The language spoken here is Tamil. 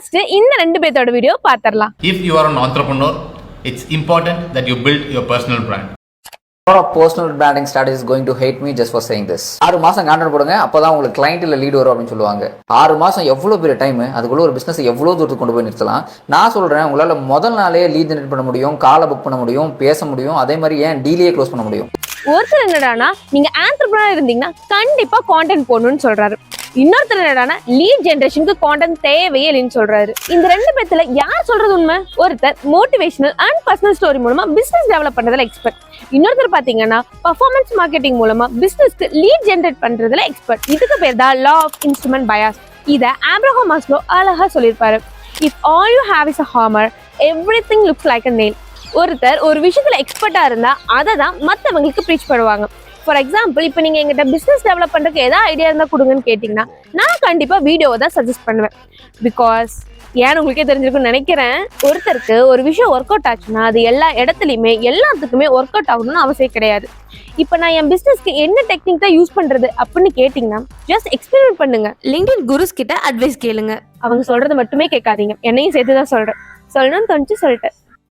ஃபர்ஸ்ட் இந்த ரெண்டு பேர்த்தோட வீடியோ பாத்திரலாம். If you are an entrepreneur, it's important that you build your personal brand. lot of personal branding strategies going to hate me just for saying this. ஆறு மாசம் கான்டென்ட் போடுங்க அப்பதான் உங்களுக்கு கிளைண்ட் இல்ல லீட் வரும் அப்படின்னு சொல்லுவாங்க. ஆறு மாசம் எவ்வளவு பெரிய டைம் அதுக்குள்ள ஒரு பிசினஸ் எவ்வளவு தூரத்துக்கு கொண்டு போய் நிறுத்தலாம்? நான் சொல்றேன் உங்களால முதல் நாளே லீட் ஜெனரேட் பண்ண முடியும் காலை புக் பண்ண முடியும் பேச முடியும் அதே மாதிரி ஏன் டீலையே க்ளோஸ் பண்ண முடியும்? ஒருத்தர் என்னடானா நீங்க ஆண்டர்பிரனர் இருந்தீங்கன்னா கண்டிப்பா கான்டென்ட் போடணும்னு சொல்றாரு. இன்னொருத்தர் என்னடானா லீட் ஜென்ரேஷனுக்கு கான்டென்ட் தேவையே இல்லைன்னு சொல்றாரு. இந்த ரெண்டு பேத்துல யார் சொல்றது உண்மை? ஒருத்தர் மோட்டிவேஷனல் அண்ட் பர்சனல் ஸ்டோரி மூலமா பிசினஸ் டெவலப் பண்றதுல எக்ஸ்பர்ட் இன்னொருத்தர் பாத்தீங்கன்னா பர்ஃபார்மன்ஸ் மார்க்கெட்டிங் மூலமா பிசினஸ்க்கு லீட் ஜென்ரேட் பண்றதுல எக்ஸ்பர்ட் இதுக்கு பேர் தான் லா ஆஃப் இன்ஸ்ட்ருமெண்ட் பயாஸ் இதை ஆப்ரஹாம் மாஸ்லோ அழகா சொல்லியிருப்பாரு. If all you have is a hammer everything looks like a nail ஒருத்தர் ஒரு விஷயத்துல எக்ஸ்பர்ட்டா இருந்தா அதை தான் மத்தவங்களுக்கு ப்ரீச் பண்ணுவாங்க. ஃபார் எக்ஸாம்பிள் இப்போ நீங்கள் எங்கிட்ட பிஸ்னஸ் டெவலப் பண்ணுறதுக்கு எதாவது ஐடியா இருந்தால் கொடுங்கன்னு கேட்டிங்கன்னா நான் கண்டிப்பாக வீடியோவை தான் சஜஸ்ட் பண்ணுவேன். பிகாஸ் ஏன்னு உங்களுக்கே தெரிஞ்சிருக்கும்னு நினைக்கிறேன். ஒருத்தருக்கு ஒரு விஷயம் ஒர்க் அவுட் ஆச்சுன்னா அது எல்லா இடத்துலையுமே எல்லாத்துக்குமே ஒர்க் அவுட் ஆகணும்னு அவசியம் கிடையாது. இப்போ நான் என் பிஸ்னஸ்க்கு என்ன டெக்னிக் தான் யூஸ் பண்ணுறது அப்படின்னு கேட்டிங்கன்னா ஜஸ்ட் எக்ஸ்பெரிமெண்ட் பண்ணுங்க. லிங்க்டின் குருஸ் கிட்ட அட்வைஸ் கேளுங்க. அவங்க சொல்கிறது மட்டுமே கேட்காதீங்க. என்னையும் சேர்த்து தான் சொல்கிறேன் சொல்லணும்னு தோணுச்சு சொல்லிட்டேன்.